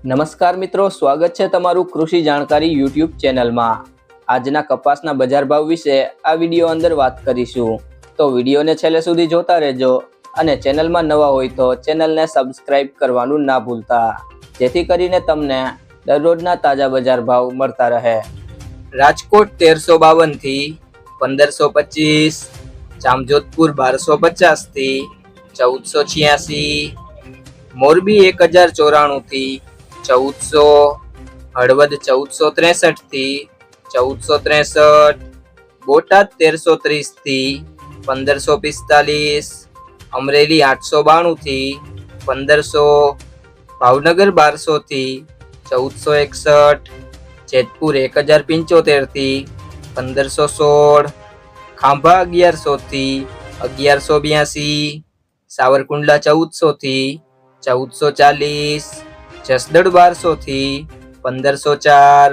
નમસ્કાર મિત્રો, સ્વાગત છે તમારું કૃષિ જાણકારી યુટ્યુબ ચેનલમાં. આજના કપાસના બજાર ભાવ વિશે આ વીડિયો અંદર વાત કરીશું. તો વિડીયોને છેલ્લે સુધી જોતા રહેજો અને ચેનલમાં નવા હોય તો ચેનલને સબસ્ક્રાઇબ કરવાનું ના ભૂલતા. જેથી કરીને તમને દરરોજના તાજા બજાર ભાવ મળતા રહે. રાજકોટ તેરસો બાવનથી પંદરસો પચીસ, જામજોધપુર બારસો પચાસથી ચૌદસો છ્યાસી, મોરબી એક હજાર ચોરાણુંથી ચૌદસો હળવદ ચૌદસો ત્રેસઠથી ચૌદસો ત્રેસઠ, બોટાદ તેરસો ત્રીસથી પંદરસો પિસ્તાલીસ, અમરેલી આઠસો બાણુંથી પંદરસો, ભાવનગર બારસોથી ચૌદસો એકસઠ, જેતપુર એક હજાર પંચોતેરથી પંદરસો સોળ, ખાંભા અગિયારસોથી અગિયારસો બ્યાસી, સાવરકુંડલા ચૌદસોથી ચૌદસો ચાલીસ જસદડ બારસોથી પંદરસો ચાર,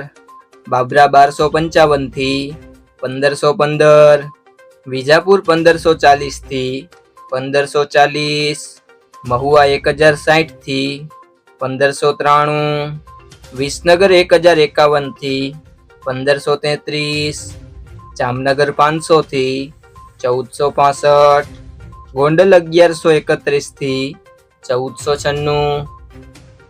બાબરા બારસો પંચાવનથી પંદરસો પંદર, વિજાપુર પંદરસો ચાલીસથી પંદરસો ચાલીસ, મહુવા એક હજાર સાઠથી પંદરસો ત્રાણું, વિસનગર એક હજાર એકાવનથી પંદરસો તેત્રીસ, જામનગર પાંચસોથી ચૌદસો પાસઠ, ગોંડલ અગિયારસો એકત્રીસથી ચૌદસો છન્નું